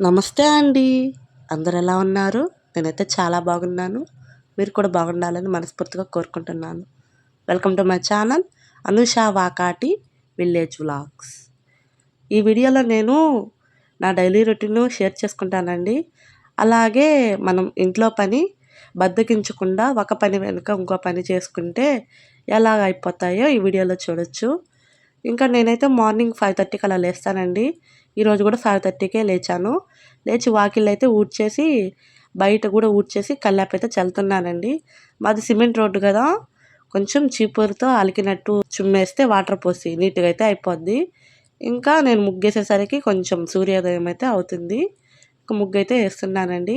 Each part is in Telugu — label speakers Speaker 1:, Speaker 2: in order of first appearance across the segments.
Speaker 1: నమస్తే అండి. అందరు ఎలా ఉన్నారు? నేనైతే చాలా బాగున్నాను. మీరు కూడా బాగుండాలని మనస్ఫూర్తిగా కోరుకుంటున్నాను. Welcome to my channel Anusha Vakati village vlogs ఈ వీడియోలో నేను నా డైలీ రొటీన్ షేర్ చేసుకుంటానండి. అలాగే మనం ఇంట్లో పని బద్దకించకుండా ఒక పని వెనుక ఇంకో పని చేసుకుంటే ఎలాగ అయిపోతాయో ఈ వీడియోలో చూడొచ్చు. ఇంకా నేనైతే మార్నింగ్ ఫైవ్ థర్టీకి అలా లేస్తానండి. ఈరోజు కూడా ఫైవ్ థర్టీకే లేచాను. లేచి వాకిల్ అయితే ఊడ్చేసి బయట కూడా ఊడ్చేసి కల్లాపైతే అయితే చల్లుతున్నానండి. మాది సిమెంట్ రోడ్డు కదా కొంచెం చీపురుతో అలికినట్టు చుమ్మేస్తే వాటర్ పోసి నీట్గా అయితే అయిపోద్ది. ఇంకా నేను ముగ్గేసేసరికి కొంచెం సూర్యోదయం అయితే అవుతుంది. ఒక ముగ్గు అయితే వేస్తున్నానండి.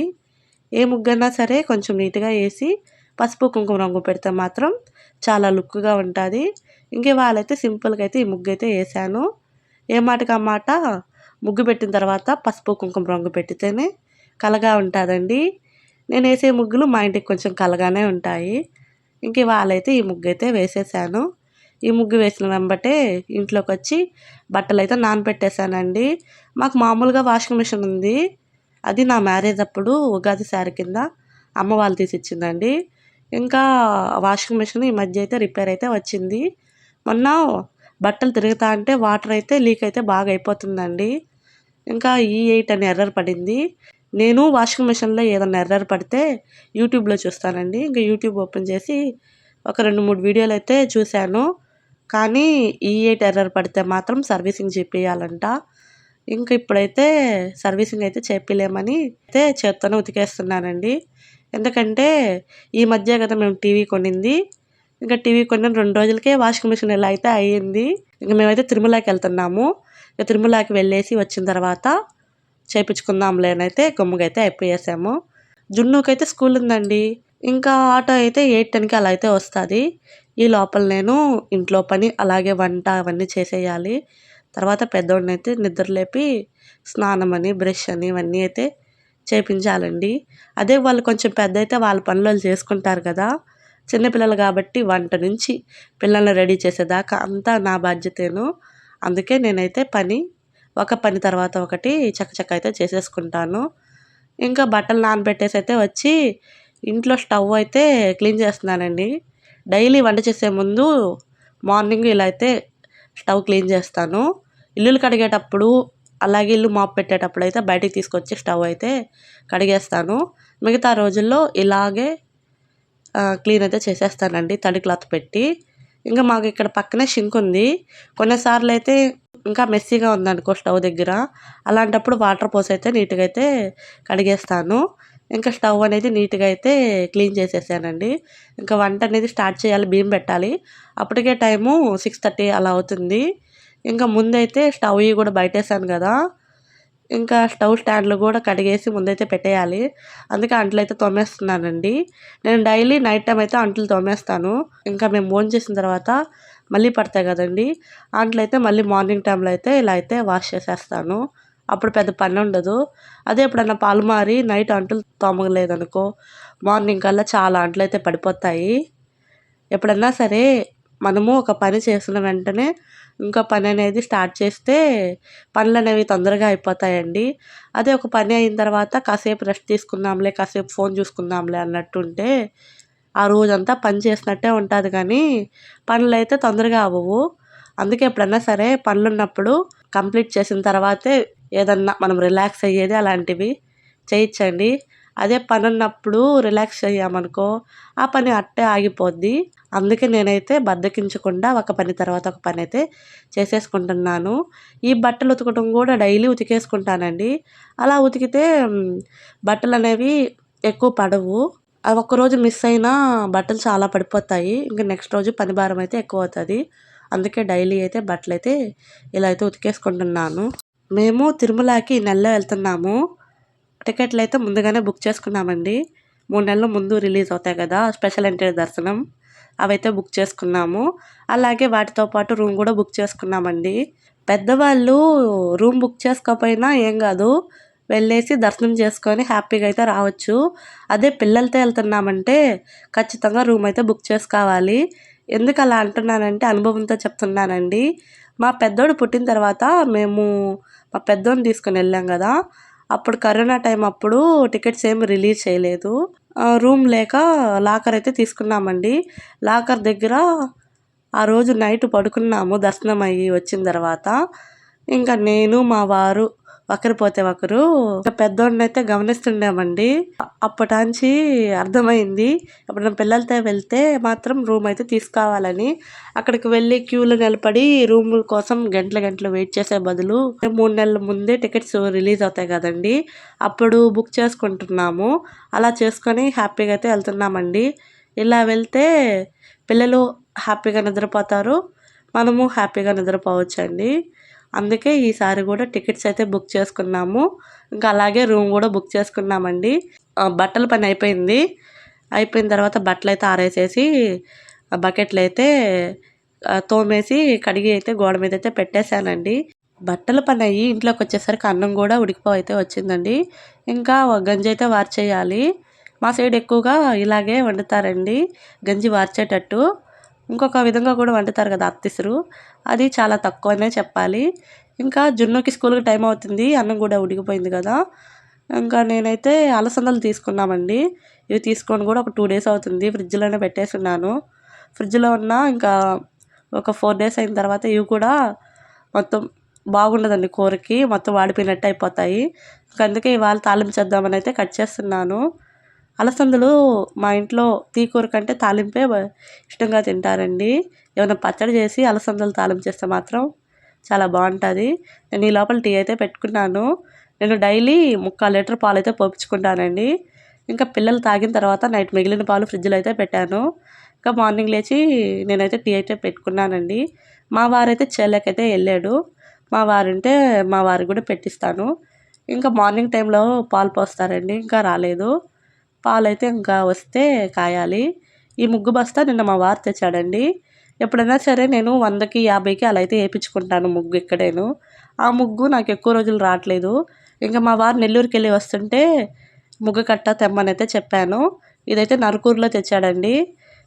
Speaker 1: ఏ ముగ్గన్నా సరే కొంచెం నీట్గా వేసి పసుపు కుంకుమ రంగు పెడితే మాత్రం చాలా లుక్గా ఉంటుంది. ఇంకే వాళ్ళైతే సింపుల్గా అయితే ఈ ముగ్గు అయితే వేసాను. ఏ మాటకు ఆ మాట? ముగ్గు పెట్టిన తర్వాత పసుపు కుంకుమ రంగు పెట్టితేనే కలగా ఉంటుందండి. నేను వేసే ముగ్గులు మా ఇంటికి కొంచెం కలగానే ఉంటాయి. ఇంక వాళ్ళైతే ఈ ముగ్గు అయితే వేసేసాను. ఈ ముగ్గు వేసిన వెంబటే ఇంట్లోకి వచ్చి బట్టలు అయితే నానబెట్టేశానండి. మాకు మామూలుగా వాషింగ్ మిషన్ ఉంది. అది నా మ్యారేజ్ అప్పుడు ఉగాది శారీ కింద అమ్మ వాళ్ళు తీసి ఇచ్చిందండి. ఇంకా వాషింగ్ మిషన్ ఈ మధ్య అయితే రిపేర్ అయితే వచ్చింది. మొన్న బట్టలు తిరుగుతా అంటే వాటర్ అయితే లీక్ అయితే బాగా అయిపోతుందండి. ఇంకా ఈ ఎయిట్ అని ఎర్రర్ పడింది. నేను వాషింగ్ మిషన్లో ఏదైనా ఎర్రర్ పడితే యూట్యూబ్లో చూస్తానండి. ఇంకా యూట్యూబ్ ఓపెన్ చేసి ఒక రెండు మూడు వీడియోలు అయితే చూశాను. కానీ ఈ ఎయిట్ ఎర్రర్ పడితే మాత్రం సర్వీసింగ్ చేపియాలంట ఇంకా ఇప్పుడైతే సర్వీసింగ్ అయితే చేపిలేమని అయితే చేత్తోనే ఉతికేస్తున్నానండి. ఎందుకంటే ఈ మధ్య కదా మేము టీవీ కొనింది. ఇంకా టీవీ కొన్న రెండు రోజులకే వాషింగ్ మిషన్ ఇలా అయితే అయ్యింది ఇంకా మేమైతే తిరుమలకి వెళ్తున్నాము. ఇక తిరుమలకి వెళ్ళేసి వచ్చిన తర్వాత చేయించుకుందాంలే అని అయితే గమ్ముగా అయితే అయిపోయేసాము. జున్నుకైతే స్కూల్ ఉందండి. ఇంకా ఆటో అయితే ఎయిట్ టెన్కి అలా అయితే వస్తుంది. ఈ లోపల నేను ఇంట్లో పని అలాగే వంట అవన్నీ చేసేయాలి. తర్వాత పెద్దోడిని అయితే నిద్రలేపి స్నానం అని బ్రష్ అని ఇవన్నీ అయితే చేపించాలండి. అదే వాళ్ళు కొంచెం పెద్ద అయితే వాళ్ళ పనులు చేసుకుంటారు కదా చిన్నపిల్లలు కాబట్టి వంట నుంచి పిల్లల్ని రెడీ చేసేదాకా అంతా నా బాధ్యతేను. అందుకే నేనైతే పని ఒక పని తర్వాత ఒకటి చక్కచక్క అయితే చేసేసుకుంటాను. ఇంకా బట్టలు నానబెట్టేసి అయితే వచ్చి ఇంట్లో స్టవ్ అయితే క్లీన్ చేస్తున్నానండి. డైలీ వంట చేసే ముందు మార్నింగ్ ఇలా అయితే స్టవ్ క్లీన్ చేస్తాను. ఇల్లులు కడిగేటప్పుడు అలాగే ఇల్లు మాప్ పెట్టేటప్పుడు అయితే బయటికి తీసుకొచ్చి స్టవ్ అయితే కడిగేస్తాను. మిగతా రోజుల్లో ఇలాగే క్లీన్ అయితే చేసేస్తానండి తడి క్లాత్ పెట్టి. ఇంకా మాకు ఇక్కడ పక్కనే షింక్ ఉంది. కొన్నిసార్లు అయితే ఇంకా మెస్సీగా ఉందనుకో స్టవ్ దగ్గర. అలాంటప్పుడు వాటర్ పోసి అయితే నీట్గా అయితే కడిగేస్తాను. ఇంకా స్టవ్ అనేది నీట్గా అయితే క్లీన్ చేసేసానండి. ఇంకా వంట అనేది స్టార్ట్ చేయాలి బియ్యం పెట్టాలి. అప్పటికే టైము సిక్స్ థర్టీ అలా అవుతుంది. ఇంకా ముందైతే స్టవ్ కూడా బయటేసాను కదా. ఇంకా స్టవ్ స్టాండ్లు కూడా కడిగేసి ముందైతే పెట్టేయాలి. అందుకే అంట్లు అయితే తోమేస్తున్నానండి. నేను డైలీ నైట్ టైం అయితే అంట్లు తోమేస్తాను. ఇంకా మేము ఫోన్ చేసిన తర్వాత మళ్ళీ పడతాయి కదండి. అంట్లు అయితే మళ్ళీ మార్నింగ్ టైంలో అయితే ఇలా అయితే వాష్ చేసేస్తాను. అప్పుడు పెద్ద పని ఉండదు. అదే ఎప్పుడన్నా పాలు మారి నైట్ అంటలు తోమలేదనుకో మార్నింగ్ కల్లా చాలా అంట్లు అయితే పడిపోతాయి. ఎప్పుడన్నా సరే మనము ఒక పని చేసిన వెంటనే ఇంకో పని అనేది స్టార్ట్ చేస్తే పనులు అనేవి తొందరగా అయిపోతాయండి. అదే ఒక పని అయిన తర్వాత కాసేపు రెస్ట్ తీసుకుందాంలే కాసేపు ఫోన్ చూసుకుందాంలే అన్నట్టుంటే ఆ రోజంతా పని చేసినట్టే ఉంటుంది కానీ పనులు అయితే తొందరగా అవ్వవు. అందుకే ఎప్పుడన్నా సరే పనులున్నప్పుడు కంప్లీట్ చేసిన తర్వాతే ఏదన్నా మనం రిలాక్స్ అయ్యేది అలాంటివి చేయించండి. అదే పని ఉన్నప్పుడు రిలాక్స్ అయ్యామనుకో ఆ పని అట్టే ఆగిపోద్ది. అందుకే నేనైతే బద్దకించకుండా ఒక పని తర్వాత ఒక పని అయితే చేసేసుకుంటున్నాను. ఈ బట్టలు ఉతకడం కూడా డైలీ ఉతికేసుకుంటానండి. అలా ఉతికితే బట్టలు అనేవి ఎక్కువ పడవు. అవి ఒక్కరోజు మిస్ అయినా బట్టలు చాలా పడిపోతాయి. ఇంకా నెక్స్ట్ రోజు పని భారం అయితే ఎక్కువ అవుతుంది అందుకే డైలీ అయితే బట్టలు అయితే ఇలా అయితే ఉతికేసుకుంటున్నాను. మేము తిరుమలకి నెలలో వెళ్తున్నాము. టికెట్లు అయితే ముందుగానే బుక్ చేసుకున్నామండి. మూడు నెలల ముందు రిలీజ్ అవుతాయి కదా స్పెషల్ ఎంట్రీ దర్శనం. అవైతే బుక్ చేసుకున్నాము. అలాగే వాటితో పాటు రూమ్ కూడా బుక్ చేసుకున్నామండి. పెద్దవాళ్ళు రూమ్ బుక్ చేసుకోకపోయినా ఏం కాదు వెళ్ళేసి దర్శనం చేసుకొని హ్యాపీగా అయితే రావచ్చు. అదే పిల్లలతో వెళ్తున్నామంటే ఖచ్చితంగా రూమ్ అయితే బుక్ చేసుకోవాలి. ఎందుకు అలా అంటున్నానంటే అనుభవంతో చెప్తున్నానండి. మా పెద్దోడు పుట్టిన తర్వాత మేము మా పెద్దోడిని తీసుకొని వెళ్ళాం కదా అప్పుడు కరోనా టైం అప్పుడు టికెట్స్ ఏమి రిలీజ్ చేయలేదు. రూమ్ లేక లాకర్ అయితే తీసుకున్నామండి. లాకర్ దగ్గర ఆ రోజు నైట్ పడుకున్నాము దర్శనం అయ్యి వచ్చిన తర్వాత. ఇంకా నేను మా వారు ఒకరు పోతే ఒకరు. పెద్దోడిని అయితే గమనిస్తుండేమండి. అప్పటాంచి అర్థమైంది. ఎప్పుడైనా పిల్లలతో వెళ్తే మాత్రం రూమ్ అయితే తీసుకోవాలని. అక్కడికి వెళ్ళి క్యూలో నిలబడి రూమ్ కోసం గంటల గంటలు వెయిట్ చేసే బదులు మూడు నెలల ముందే టికెట్స్ రిలీజ్ అవుతాయి కదండి. అప్పుడు బుక్ చేసుకుంటున్నాము. అలా చేసుకొని హ్యాపీగా అయితే వెళ్తున్నామండి. ఇలా వెళ్తే పిల్లలు హ్యాపీగా నిద్రపోతారు. మనము హ్యాపీగా నిద్రపోవచ్చండి. అందుకే ఈసారి కూడా టికెట్స్ అయితే బుక్ చేసుకున్నాము. ఇంకా అలాగే రూమ్ కూడా బుక్ చేసుకున్నామండి. బట్టల పని అయిపోయింది. అయిపోయిన తర్వాత బట్టలు అయితే ఆరేసేసి బకెట్లు అయితే తోమేసి కడిగి అయితే గోడ మీద అయితే పెట్టేశానండి. బట్టల పని అయ్యి ఇంట్లోకి వచ్చేసరికి అన్నం కూడా ఉడికిపో అయితే వచ్చిందండి. ఇంకా గంజి అయితే వార్చేయాలి. మా సైడ్ ఎక్కువగా ఇలాగే వండుతారండి. గంజి వార్చేటట్టు. ఇంకొక విధంగా కూడా వండుతారు కదా అత్తిసురు. అది చాలా తక్కువనే చెప్పాలి. ఇంకా జున్నుకి స్కూల్కి టైం అవుతుంది. అన్నం కూడా ఉడికిపోయింది కదా. ఇంకా నేనైతే అలసందలు తీసుకున్నామండి. ఇవి తీసుకొని కూడా ఒక టూ డేస్ అవుతుంది. ఫ్రిడ్జ్లోనే పెట్టేస్తున్నాను ఫ్రిడ్జ్లో ఉన్న ఇంకా ఒక ఫోర్ డేస్ అయిన తర్వాత ఇవి కూడా మొత్తం బాగుండదండి కూరకి. మొత్తం వాడిపోయినట్టు అయిపోతాయి. అందుకే ఇవాళ తాలింపు అయితే కట్ చేస్తున్నాను. అలసందలు మా ఇంట్లో తీకూర కంటే తాలింపే ఇష్టంగా తింటారండి. ఏమైనా పచ్చడి చేసి అలసందలు తాలింపు చేస్తే మాత్రం చాలా బాగుంటుంది. నేను ఈ లోపల టీ అయితే పెట్టుకున్నాను. నేను డైలీ ముక్కాలు లీటర్ పాలు అయితే పోపించుకుంటానండి ఇంకా పిల్లలు తాగిన తర్వాత నైట్ మిగిలిన పాలు ఫ్రిడ్జ్లో అయితే పెట్టాను. ఇంకా మార్నింగ్ లేచి నేనైతే టీ అయితే పెట్టుకున్నానండి. మా వారైతే చేలకైతే వెళ్ళాడు. మా వారుంటే మా వారికి కూడా పెట్టిస్తాను. ఇంకా మార్నింగ్ టైంలో పాలు పోస్తారండి. ఇంకా రాలేదు. పాలైతే ఇంకా వస్తే కాయాలి. ఈ ముగ్గు బస్తా నిన్న మా వారు తెచ్చాడండి. ఎప్పుడైనా సరే నేను వందకి యాభైకి అలా అయితే వేయించుకుంటాను ముగ్గు ఇక్కడేను. ఆ ముగ్గు నాకు ఎక్కువ రోజులు రావట్లేదు. ఇంకా మా వారు నెల్లూరుకి వెళ్ళి వస్తుంటే ముగ్గు కట్ట తెమ్మని అయితే చెప్పాను. ఇదైతే నరకూరులో తెచ్చాడండి.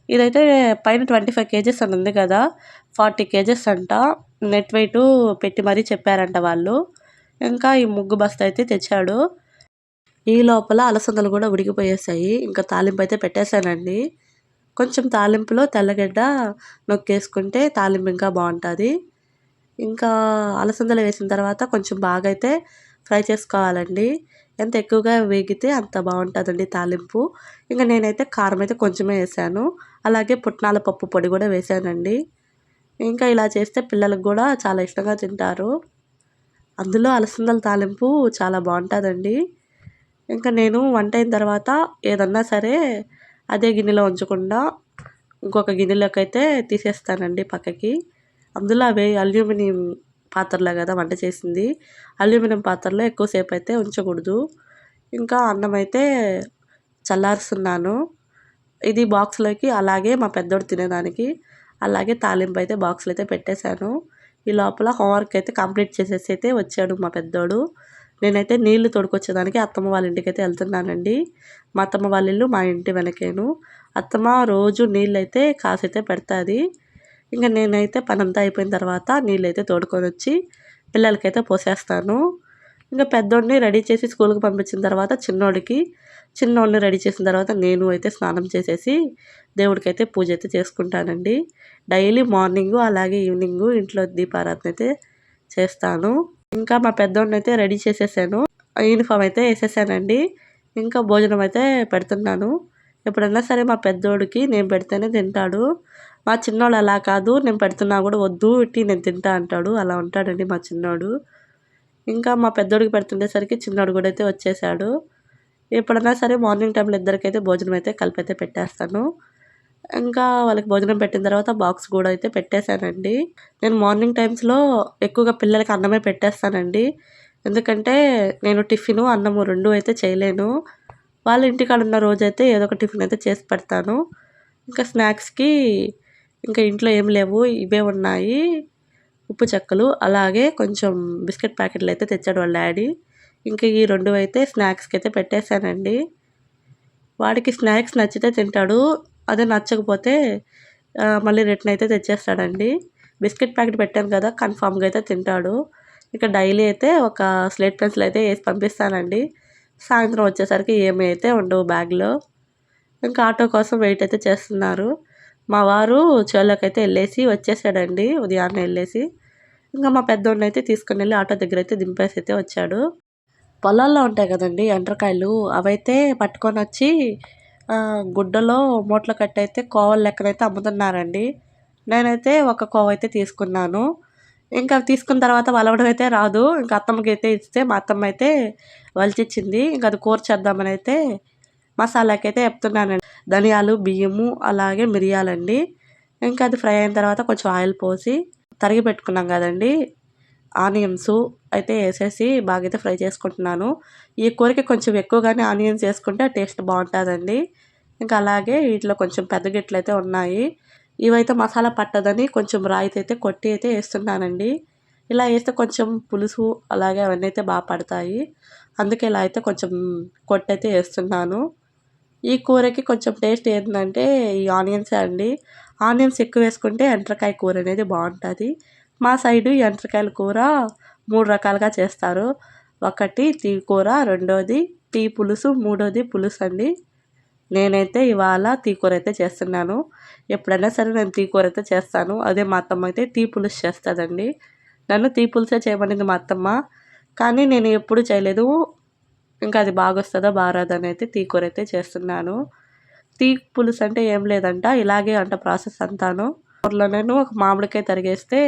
Speaker 1: ఇదైతే పైన ట్వంటీ ఫైవ్ కేజెస్ అని ఉంది కదా ఫార్టీ కేజెస్ అంట. నెట్ వెయిట్ పెట్టి మరీ చెప్పారంట వాళ్ళు. ఇంకా ఈ ముగ్గు బస్తా అయితే తెచ్చాడు. ఈ లోపల అలసందలు కూడా ఉడికిపోయేసాయి. ఇంకా తాలింపు అయితే పెట్టేశానండి. కొంచెం తాలింపులో తెల్లగడ్డ నొక్కేసుకుంటే తాలింపు ఇంకా బాగుంటుంది. ఇంకా అలసందలు వేసిన తర్వాత కొంచెం బాగా అయితే ఫ్రై చేసుకోవాలండి. ఎంత ఎక్కువగా వేగితే అంత బాగుంటుందండి తాలింపు. ఇంకా నేనైతే కారం అయితే కొంచెమే వేసాను. అలాగే పుట్నాల పప్పు పొడి కూడా వేసానండి. ఇంకా ఇలా చేస్తే పిల్లలకు కూడా చాలా ఇష్టంగా తింటారు. అందులో అలసందల తాలింపు చాలా బాగుంటుందండి. ఇంకా నేను వంట అయిన తర్వాత ఏదన్నా సరే అదే గిన్నెలో ఉంచకుండా ఇంకొక గిన్నెలోకి అయితే తీసేస్తానండి పక్కకి. అందులో అవి అల్యూమినియం పాత్రలో కదా వంట చేసింది. అల్యూమినియం పాత్రలో ఎక్కువసేపు అయితే ఉంచకూడదు. ఇంకా అన్నం అయితే చల్లారుస్తున్నాను. ఇది బాక్స్లోకి అలాగే మా పెద్దోడు తినేదానికి అలాగే తాలింపు అయితే బాక్స్లో అయితే పెట్టేశాను. ఈ లోపల హోంవర్క్ అయితే కంప్లీట్ చేసేసి అయితే వచ్చాడు మా పెద్దోడు. నేనైతే నీళ్ళు తోడుకొచ్చేదానికి అత్తమ్మ వాళ్ళ ఇంటికి అయితే వెళ్తున్నానండి. మా అత్తమ్మ వాళ్ళ ఇల్లు మా ఇంటి వెనకేను. అత్తమ్మ రోజు నీళ్ళైతే అయితే కాసైతే పెడుతుంది. ఇంకా నేనైతే పనంతా అయిపోయిన తర్వాత నీళ్ళైతే తోడుకొని వచ్చి పిల్లలకైతే పోసేస్తాను. ఇంకా పెద్దోడిని రెడీ చేసి స్కూల్కి పంపించిన తర్వాత చిన్నోడికి చిన్నోడిని రెడీ చేసిన తర్వాత నేను అయితే స్నానం చేసేసి దేవుడికైతే పూజ అయితే చేసుకుంటానండి. డైలీ మార్నింగు అలాగే ఈవినింగు ఇంట్లో దీపారాధన అయితే చేస్తాను. ఇంకా మా పెద్దోడిని అయితే రెడీ చేసేసాను. యూనిఫామ్ అయితే వేసేసానండి. ఇంకా భోజనం అయితే పెడుతున్నాను. ఎప్పుడన్నా సరే మా పెద్దోడికి నేను పెడితేనే తింటాడు. మా చిన్నోడు అలా కాదు నేను పెడుతున్నా కూడా వద్దు ఇట్టి నేను తింటా అంటాడు. అలా ఉంటాడండి మా చిన్నోడు. ఇంకా మా పెద్దోడికి పెడుతుండేసరికి చిన్నోడు కూడా అయితే వచ్చేసాడు. ఎప్పుడన్నా సరే మార్నింగ్ టైంలో ఇద్దరికైతే భోజనం అయితే కలిపి అయితే పెట్టేస్తాను. ఇంకా వాళ్ళకి భోజనం పెట్టిన తర్వాత బాక్స్ కూడా అయితే పెట్టేశానండి. నేను మార్నింగ్ టైమ్స్లో ఎక్కువగా పిల్లలకి అన్నమే పెట్టేస్తానండి. ఎందుకంటే నేను టిఫిన్ అన్నము రెండు అయితే చేయలేను. వాళ్ళ ఇంటికాడ ఉన్న రోజైతే ఏదో ఒక టిఫిన్ అయితే చేసి పెడతాను. ఇంకా స్నాక్స్కి ఇంకా ఇంట్లో ఏం లేవు ఇవే ఉన్నాయి. ఉప్పు చెక్కలు అలాగే కొంచెం బిస్కెట్ ప్యాకెట్లు అయితే తెచ్చాడు వాళ్ళ డాడీ. ఇంకా ఈ రెండు అయితే స్నాక్స్కి అయితే పెట్టేశానండి. వాడికి స్నాక్స్ నచ్చితే తింటాడు. అదే నచ్చకపోతే మళ్ళీ రిటర్న్ అయితే తెచ్చేస్తాడండి. బిస్కెట్ ప్యాకెట్ పెట్టాను కదా కన్ఫామ్గా అయితే తింటాడు. ఇక డైలీ అయితే ఒక స్లేట్ పెన్సిల్ అయితే వేసి పంపిస్తానండి. సాయంత్రం వచ్చేసరికి ఏమి అయితే ఉండవు బ్యాగ్లో. ఇంకా ఆటో కోసం వెయిట్ అయితే చేస్తున్నారు. మా వారు చేలోకి అయితే వెళ్ళేసి వచ్చేసాడండి ఉదయాన్నే వెళ్ళేసి. ఇంకా మా పెద్దోడిని అయితే తీసుకుని వెళ్ళి ఆటో దగ్గర అయితే దింపేసి అయితే వచ్చాడు. పొలాల్లో ఉంటాయి కదండి ఎండ్రకాయలు అవైతే పట్టుకొని వచ్చి గుడ్డలో మూటలు కట్టి అయితే కోవల లెక్కనైతే అమ్ముతున్నారండి. నేనైతే ఒక కోవ అయితే తీసుకున్నాను. ఇంకా తీసుకున్న తర్వాత వలవడం అయితే రాదు. ఇంకా అత్తమ్మకి అయితే ఇస్తే మా అత్తమ్మ అయితే వలిచిచ్చింది. ఇంకా అది కూర చేద్దామని అయితే మసాలాకి అయితే చెప్తున్నానండి. ధనియాలు బియ్యము అలాగే మిరియాలండి. ఇంకా అది ఫ్రై అయిన తర్వాత కొంచెం ఆయిల్ పోసి తరిగి పెట్టుకున్నాం కదండి. ఆనియన్స్ అయితే వేసేసి బాగా అయితే ఫ్రై చేసుకుంటున్నాను. ఈ కూరకి కొంచెం ఎక్కువగానే ఆనియన్స్ వేసుకుంటే టేస్ట్ బాగుంటుందండి. ఇంకా అలాగే వీటిలో కొంచెం పెద్ద గిట్లు అయితే ఉన్నాయి. ఇవైతే మసాలా పట్టదని కొంచెం రాయితీ అయితే కొట్టి అయితే వేస్తున్నానండి. ఇలా వేస్తే కొంచెం పులుసు అలాగే అవన్నీ అయితే బాగా పడతాయి. అందుకే ఇలా అయితే కొంచెం కొట్టి అయితే వేస్తున్నాను. ఈ కూరకి కొంచెం టేస్ట్ ఏంటంటే ఈ ఆనియన్స్ అండి. ఆనియన్స్ ఎక్కువ వేసుకుంటే ఎండ్రకాయ కూర అనేది బాగుంటుంది. మా సైడు ఎండ్రకాయల కూర మూడు రకాలుగా చేస్తారు. ఒకటి టీ కూర రెండోది టీ పులుసు మూడోది పులుసు అండి నేనైతే ఇవాళ తీకూర అయితే చేస్తున్నాను. ఎప్పుడైనా సరే నేను తీకూర అయితే చేస్తాను. అదే మా అత్తమ్మ అయితే టీ పులుసు చేస్తుందండి. నన్ను తీ పులుసే చేయమనింది మా అత్తమ్మ. కానీ నేను ఎప్పుడు చేయలేదు. ఇంకా అది బాగా వస్తుందో బాగారాదని అయితే తీకూర అయితే చేస్తున్నాను. టీ పులుసు అంటే ఏం లేదంట. ఇలాగే అంట ప్రాసెస్ అంతాను. ఊర్లో నేను ఒక మామిడికాయ తరిగేస్తే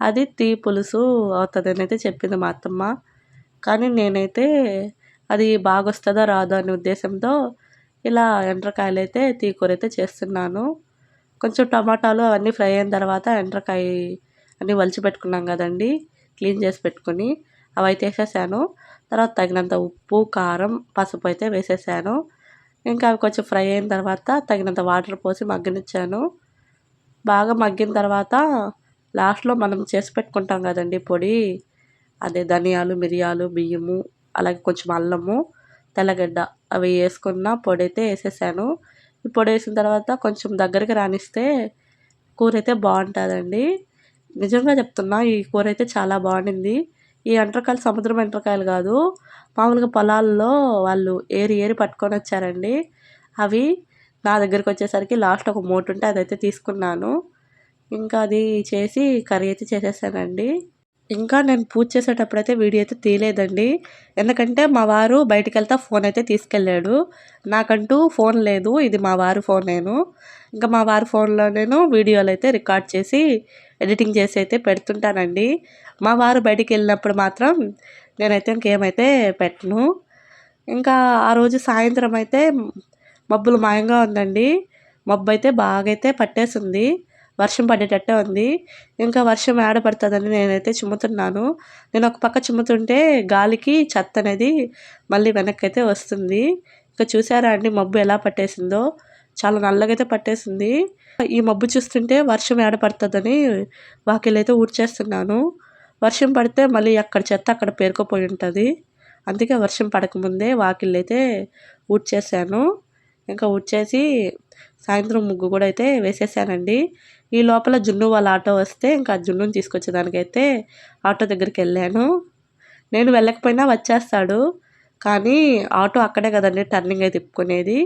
Speaker 1: అది టీ పులుసు అవుతుందని అయితే చెప్పింది మా అత్తమ్మ కానీ నేనైతే అది బాగా వస్తుందో రాదో అనే ఉద్దేశంతో ఇలా ఎండ్రకాయలు అయితే తీకూర అయితే చేస్తున్నాను. కొంచెం టమాటాలు అవన్నీ ఫ్రై అయిన తర్వాత ఎండ్రకాయ అన్నీ వలిచి పెట్టుకున్నాం కదండి క్లీన్ చేసి పెట్టుకుని అవి అయితే వేసేసాను. తర్వాత తగినంత ఉప్పు కారం పసుపు అయితే వేసేసాను. ఇంకా అవి కొంచెం ఫ్రై అయిన తర్వాత తగినంత వాటర్ పోసి మగ్గనిచ్చాను. బాగా మగ్గిన తర్వాత లాస్ట్లో మనం చేసి పెట్టుకుంటాం కదండి పొడి. అదే ధనియాలు మిరియాలు బియ్యము అలాగే కొంచెం అల్లము తెల్లగడ్డ అవి వేసుకున్న పొడి అయితే వేసేసాను. ఈ పొడి వేసిన తర్వాత కొంచెం దగ్గరికి రానిస్తే కూర అయితే బాగుంటుందండి. నిజంగా చెప్తున్నా ఈ కూర అయితే చాలా బాగుండింది. ఈ ఎంట్రకాయలు సముద్రం ఎంట్రకాయలు కాదు మామూలుగా పొలాల్లో వాళ్ళు ఏరి ఏరి పట్టుకొని వచ్చారండి. అవి నా దగ్గరికి వచ్చేసరికి లాస్ట్ ఒక మూట ఉంటే అదైతే తీసుకున్నాను. ఇంకా అది చేసి కర్రీ అయితే చేసేసానండి. ఇంకా నేను పూజ చేసేటప్పుడు అయితే వీడియో అయితే తీయలేదండి. ఎందుకంటే మా వారు బయటికి వెళ్తా ఫోన్ అయితే తీసుకెళ్ళాడు. నాకంటూ ఫోన్ లేదు. ఇది మా వారు ఫోన్ నేను. ఇంకా మా వారి ఫోన్లో నేను వీడియోలు అయితే రికార్డ్ చేసి ఎడిటింగ్ చేసి అయితే పెడుతుంటానండి. మా వారు బయటికి వెళ్ళినప్పుడు మాత్రం నేనైతే ఇంకేమైతే పెట్టను. ఇంకా ఆ రోజు సాయంత్రం అయితే మబ్బులు మాయంగా ఉందండి. మబ్బు అయితే బాగా అయితే పట్టేసింది. వర్షం పడేటట్టే ఉంది. ఇంకా వర్షం ఏడ పడుతుందని నేనైతే చిమ్ముతున్నాను. నేను ఒక పక్క చిమ్ముతుంటే గాలికి చెత్త అనేది మళ్ళీ వెనక్కి అయితే వస్తుంది. ఇంకా చూసారా అండి మబ్బు ఎలా పట్టేసిందో? చాలా నల్లగా అయితే పట్టేసింది. ఈ మబ్బు చూస్తుంటే వర్షం ఏడ పడుతుందని వాకిలైతే ఊడ్చేస్తున్నాను. వర్షం పడితే మళ్ళీ అక్కడ చెత్త అక్కడ పేరుకుపోయి ఉంటుంది. అందుకే వర్షం పడకముందే వాకిళ్ళైతే ఊడ్చేసాను. ఇంకా ఊడ్చేసి సాయంత్రం ముగ్గు కూడా అయితే వేసేసానండి. ఈ లోపల జున్ను వాళ్ళ ఆటో వస్తే ఇంకా జున్నుని తీసుకొచ్చేదానికైతే ఆటో దగ్గరికి వెళ్ళాను. నేను వెళ్ళకపోయినా వచ్చేస్తాడు. కానీ ఆటో అక్కడే కదండి టర్నింగ్ అయితే తిప్పుకునేది.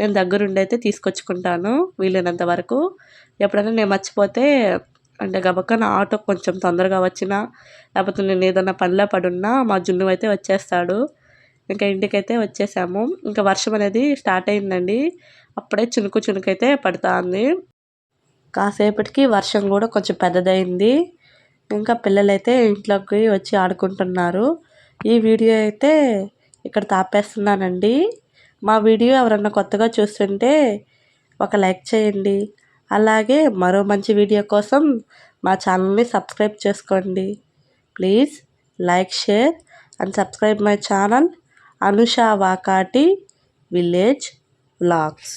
Speaker 1: నేను దగ్గరుండి అయితే తీసుకొచ్చుకుంటాను వీలైనంత వరకు. ఎప్పుడైనా నేను మర్చిపోతే అంటే గబక్కన ఆటో కొంచెం తొందరగా వచ్చినా లేకపోతే నేను ఏదైనా పనిలో పడున్నా మా జున్ను అయితే వచ్చేస్తాడు. ఇంకా ఇంటికైతే వచ్చేసాము. ఇంకా వర్షం అనేది స్టార్ట్ అయిందండి. అప్పుడే చునుకు చునుకు అయితే పడుతుంది. కాసేపటికి వర్షం కూడా కొంచెం పెద్దదైంది. ఇంకా పిల్లలైతే ఇంట్లోకి వచ్చి ఆడుకుంటున్నారు. ఈ వీడియో అయితే ఇక్కడ తాపేస్తున్నానండి. మా వీడియో ఎవరన్నా కొత్తగా చూస్తుంటే ఒక లైక్ చేయండి. అలాగే మరో మంచి వీడియో కోసం మా ఛానల్ని సబ్స్క్రైబ్ చేసుకోండి. Please like share and subscribe my channel Anusha Vakati village vlogs.